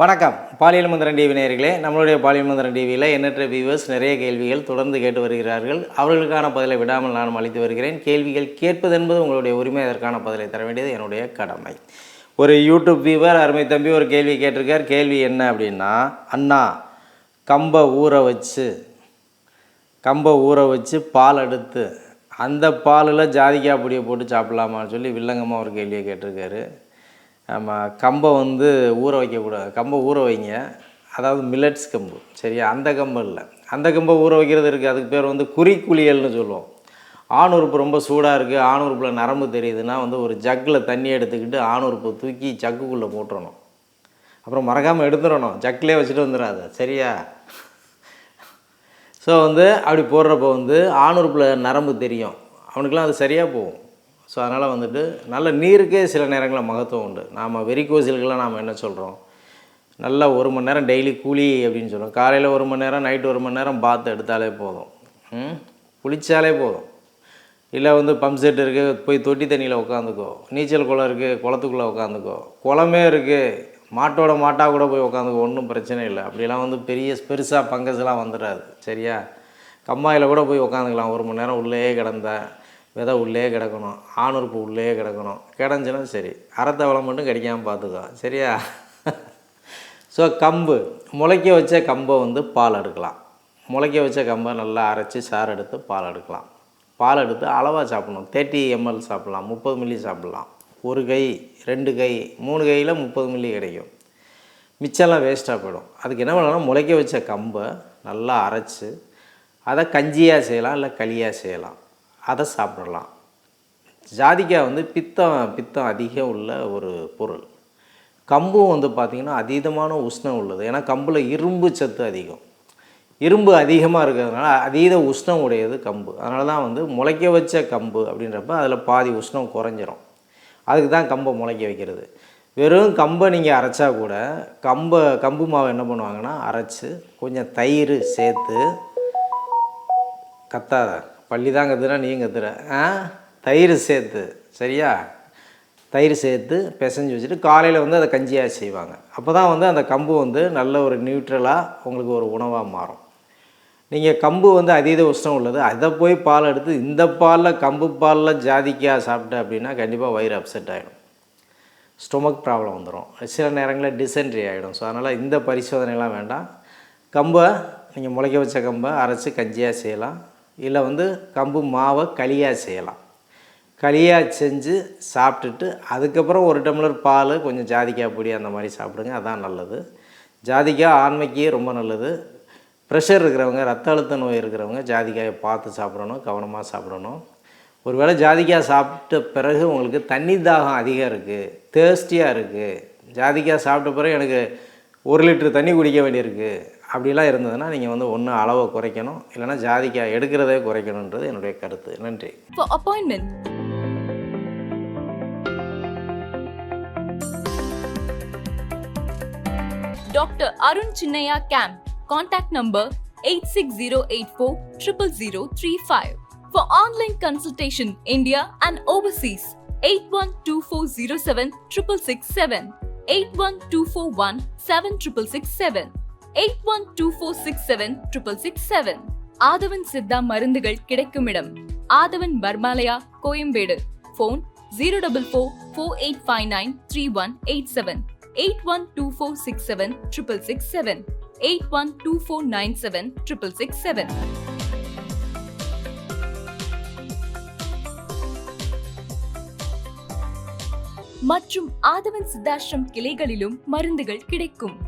வணக்கம். பாலியல் மந்திரன் டிவி நேயர்களே நம்மளுடைய பாலியல் மந்திரன் டிவியில் எண்ணற்ற வியூவர்ஸ் நிறைய கேள்விகள் தொடர்ந்து கேட்டு வருகிறார்கள். அவர்களுக்கான பதிலை விடாமல் நானும் அளித்து வருகிறேன். கேள்விகள் கேட்பது என்பது உங்களுடைய உரிமை அதற்கான பதிலை தர வேண்டியது என்னுடைய கடமை. ஒரு யூடியூப் வியூவர் அருமை தம்பி ஒரு கேள்வி கேட்டிருக்கார். கேள்வி என்ன அப்படின்னா அண்ணா கம்பை ஊற வச்சு கம்பை ஊற வச்சு பால் எடுத்து அந்த பாலில் ஜாதிக்காய் பொடியை போட்டு சாப்பிட்லாமான்னு சொல்லி வில்லங்கமாக ஒரு கேள்வியை கேட்டிருக்காரு. ஆமாம் கம்பை வந்து ஊற வைக்கக்கூடாது. கம்பை ஊற வைங்க. அதாவது மில்லட்ஸ் கம்பு. சரியா? அந்த கம்பு இல்லை. அந்த கம்பை ஊற வைக்கிறது இருக்குது அதுக்கு பேர் வந்து குறிக்குளியல்னு சொல்லுவோம். ஆணுறுப்பு ரொம்ப சூடாக இருக்குது ஆணுறுப்பில் நரம்பு தெரியுதுன்னா வந்து ஒரு ஜக்கில் தண்ணி எடுத்துக்கிட்டு ஆணுறுப்பை தூக்கி ஜக்குக்குள்ளே போட்டுறணும். அப்புறம் மறக்காமல் எடுத்துடணும். ஜக்கிலே வச்சுட்டு வந்துடாது சரியா? ஸோ வந்து அப்படி போடுறப்ப வந்து ஆணுறுப்பில் நரம்பு தெரியும். அவனுக்கெலாம் அது சரியாக போகும். ஸோ அதனால் வந்துட்டு நல்ல நீருக்கே சில நேரங்களில் மகத்துவம் உண்டு. நாம் வெறிக்கோசிலுக்கெல்லாம் நாம் என்ன சொல்கிறோம் நல்லா ஒரு மணி நேரம் டெய்லி கூலி அப்படின்னு சொல்லுவோம் காலையில் ஒரு மணி நேரம் நைட்டு ஒரு மணி நேரம் பாத்து எடுத்தாலே போதும். குளித்தாலே போதும். இல்லை வந்து பம்ப் செட் இருக்குது போய் தொட்டி தண்ணியில் உட்காந்துக்கோ நீச்சல் குளம் இருக்குது குளத்துக்குள்ளே உட்காந்துக்கோ குளமே இருக்குது மாட்டோட மாட்டாக கூட போய் உட்காந்துக்கோ ஒன்றும் பிரச்சனை இல்லை. அப்படிலாம் வந்து பெரிய பெருசாக பங்கஸ்லாம் வந்துடாது. சரியா? கம்மாயில் கூட போய் உட்காந்துக்கலாம் ஒரு மணி நேரம் உள்ளே கிடந்தேன் விதை உள்ளே கிடக்கணும் ஆணுறுப்பு உள்ளே கிடக்கணும். கிடஞ்சுன்னா சரி. அறத்தவளம் மட்டும் கிடைக்காமல் பார்த்துக்கோ. சரியா? ஸோ கம்பு. முளைக்க வச்ச கம்பை வந்து பால் எடுக்கலாம். முளைக்க வச்ச கம்பை நல்லா அரைச்சி சாறு எடுத்து பால் எடுக்கலாம். பால் எடுத்து அளவாக சாப்பிடணும். தேர்ட்டி எம்எல் சாப்பிட்லாம் முப்பது மில்லி சாப்பிட்லாம். ஒரு கை ரெண்டு கை மூணு கையில் முப்பது மில்லி கிடைக்கும். மிச்சம்லாம் வேஸ்ட்டாக போயிடும். அதுக்கு என்ன பண்ணலாம் முளைக்க வச்ச கம்பை நல்லா அரைச்சி அதை கஞ்சியாக செய்யலாம் இல்லை களியாக செய்யலாம். அதை சாப்பிடலாம். ஜாதிக்காய் வந்து பித்தம் பித்தம் அதிகம் உள்ள ஒரு பொருள். கம்பும் வந்து பார்த்திங்கன்னா அதீதமான உஷ்ணம் உள்ளது. ஏன்னா கம்பில் இரும்பு சத்து அதிகம். இரும்பு அதிகமாக இருக்கிறதுனால அதீத உஷ்ணம் உடையது கம்பு. அதனால தான் வந்து முளைக்க வச்ச கம்பு அப்படின்றப்ப அதில் பாதி உஷ்ணம் குறைஞ்சிரும். அதுக்கு தான் கம்பை முளைக்க வைக்கிறது. வெறும் கம்பை நீங்கள் அரைச்சா கூட கம்பை கம்பு மாவை என்ன பண்ணுவாங்கன்னா அரைச்சி கொஞ்சம் தயிர் சேர்த்து கத்தாத பள்ளி தான் கத்துறா நீ கத்துற? ஆ? தயிர் சேர்த்து சரியா? தயிர் சேர்த்து பிசைஞ்சு வச்சுட்டு காலையில் வந்து அதை கஞ்சியாக செய்வாங்க. அப்போ தான் வந்து அந்த கம்பு வந்து நல்ல ஒரு நியூட்ரலாக உங்களுக்கு ஒரு உணவாக மாறும். நீங்கள் கம்பு வந்து அதீத உஷ்ணம் உள்ளது. அதை போய் பால் எடுத்து இந்த பாலில் கம்பு பாலில் ஜாதிக்காக சாப்பிட்ட அப்படின்னா கண்டிப்பாக வயிறு அப்செட் ஆகிடும் ஸ்டொமக் ப்ராப்ளம் வந்துடும் சில நேரங்களில் டிசென்ட்ரி ஆகிடும் ஸோ அதனால் இந்த பரிசோதனைலாம் வேண்டாம். கம்பை நீங்கள் முளைக்க வச்ச கம்பை அரைச்சி கஞ்சியாக செய்யலாம். இல்லை வந்து கம்பு மாவை களியாக செய்யலாம். களியாக செஞ்சு சாப்பிட்டுட்டு அதுக்கப்புறம் ஒரு டம்ளர் பால் கொஞ்சம் ஜாதிக்காய் பொடி அந்த மாதிரி சாப்பிடுங்க அதான் நல்லது. ஜாதிக்காய் ஆண்மைக்கு ரொம்ப நல்லது. ப்ரெஷர் இருக்கிறவங்க ரத்த அழுத்த நோய் இருக்கிறவங்க ஜாதிக்காயை பார்த்து சாப்பிடணும் கவனமாக சாப்பிடணும். ஒருவேளை ஜாதிக்காய் சாப்பிட்ட பிறகு உங்களுக்கு தண்ணி தாகம் அதிகம் இருக்குது தேர்ஸ்டியாக இருக்குது ஜாதிக்காய் சாப்பிட்ட பிறகு எனக்கு ஒரு லிட்டர் தண்ணி குடிக்க வேண்டியிருக்கு. அப்படிலாம் இருந்ததுன்னா நீங்கள் வந்து ஒன்று அளவை குறைக்கணும் இல்லைன்னா ஜாதிக்காய் எடுக்கிறதே குறைக்கணுன்றது என்னுடைய கருத்து நன்றி For appointment, Dr. Arun Chinnaya Camp. Contact number 86084 00035. For online consultation, India and overseas, 812407 6667, eight one two four six seven triple six seven. Aadhavan Siddha மருந்துகள் கிடைக்குமிடம். Aadhavan Pharmalaya Koyambedu. Phone zero double four four eight five nine three one eight seven. Eight one two four six seven triple six seven. Eight one two four nine seven triple six seven. மற்றும் ஆதவன் சித்தாஷ்ரம் கிளைகளிலும் மருந்துகள் கிடைக்கும்.